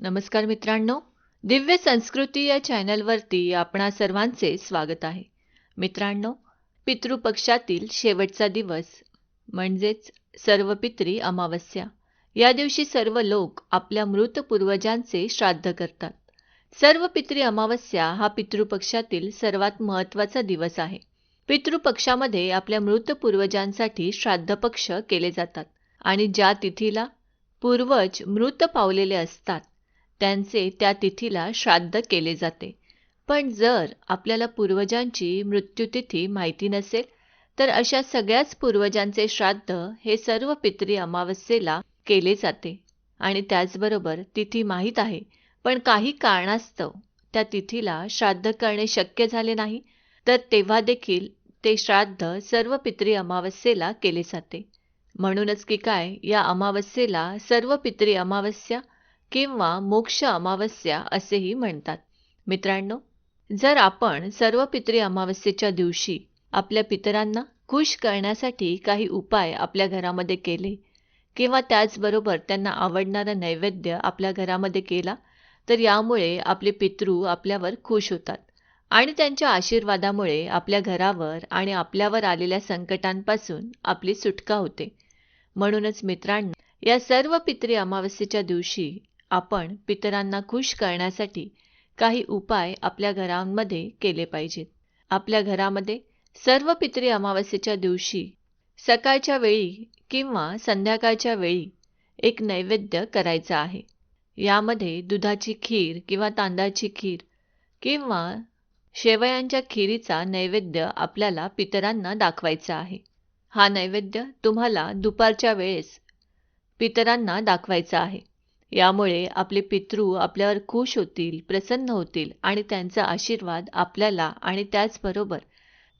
नमस्कार मित्रांनो दिव्य संस्कृती या चॅनलवरती आपणा सर्वांचे स्वागत आहे. मित्रांनो पितृपक्षातील शेवटचा दिवस म्हणजेच सर्व पित्री अमावस्या. या दिवशी सर्व लोक आपल्या मृत पूर्वजांचे श्राद्ध करतात. सर्व पितृ अमावस्या हा पितृपक्षातील सर्वात महत्त्वाचा दिवस आहे. पितृपक्षामध्ये आपल्या मृत पूर्वजांसाठी श्राद्ध पक्ष केले जातात आणि ज्या तिथीला पूर्वज मृत पावलेले असतात त्यांचे त्या तिथीला श्राद्ध केले जाते. पण जर आपल्याला पूर्वजांची मृत्यूतिथी माहिती नसेल तर अशा सगळ्याच पूर्वजांचे श्राद्ध हे सर्व पितरी अमावस्येला केले जाते. आणि त्याचबरोबर तिथी माहीत आहे पण काही कारणास्तव त्या तिथीला श्राद्ध करणे शक्य झाले नाही तर तेव्हा देखील ते श्राद्ध सर्व पितरी अमावस्येला केले जाते. म्हणूनच की काय या अमावस्येला सर्व पितरी अमावस्या किंवा मोक्ष अमावस्या असेही म्हणतात. मित्रांनो जर आपण सर्व पितरी अमावस्येच्या दिवशी आपल्या पितरांना खुश करण्यासाठी काही उपाय आपल्या घरामध्ये केले किंवा त्याचबरोबर त्यांना आवडणारा नैवेद्य आपल्या घरामध्ये केला तर यामुळे आपले पितृ आपल्यावर खुश होतात आणि त्यांच्या आशीर्वादामुळे आपल्या घरावर आणि आपल्यावर आलेल्या संकटांपासून आपली सुटका होते. म्हणूनच मित्रांनो या सर्व पितरी अमावस्येच्या दिवशी आपण पितरांना खुश करण्यासाठी काही उपाय आपल्या घरांमध्ये केले पाहिजेत. आपल्या घरामध्ये सर्व पितरी अमावस्येच्या दिवशी सकाळच्या वेळी किंवा संध्याकाळच्या वेळी एक नैवेद्य करायचा आहे. यामध्ये दुधाची खीर किंवा तांदळाची खीर किंवा शेवयांच्या खिरीचा नैवेद्य आपल्याला पितरांना दाखवायचा आहे. हा नैवेद्य तुम्हाला दुपारच्या वेळेस पितरांना दाखवायचा आहे. यामुळे आपले पितृ आपल्यावर खुश होतील प्रसन्न होतील आणि त्यांचा आशीर्वाद आपल्याला आणि त्याचबरोबर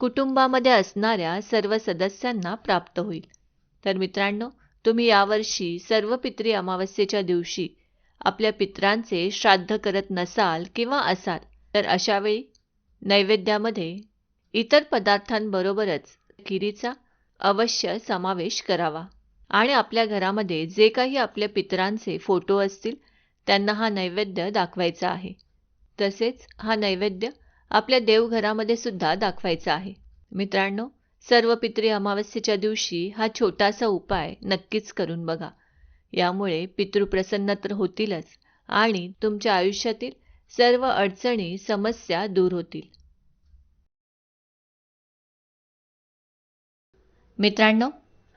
कुटुंबामध्ये असणाऱ्या सर्व सदस्यांना प्राप्त होईल. तर मित्रांनो तुम्ही यावर्षी सर्व पितरी अमावस्येच्या दिवशी आपल्या पित्रांचे श्राद्ध करत नसाल किंवा असाल तर अशावेळी नैवेद्यामध्ये इतर पदार्थांबरोबरच खिरीचा अवश्य समावेश करावा. आणि आपल्या घरामध्ये जे काही आपल्या पितरांचे फोटो असतील त्यांना हा नैवेद्य दाखवायचा आहे. तसेच हा नैवेद्य आपल्या देवघरामध्ये सुद्धा दाखवायचा आहे. मित्रांनो सर्व पितृ अमावस्येच्या दिवशी हा छोटासा उपाय नक्कीच करून बघा. यामुळे पितृ प्रसन्न तर होतीलच आणि तुमच्या आयुष्यातील सर्व अडचणी समस्या दूर होतील. मित्रांनो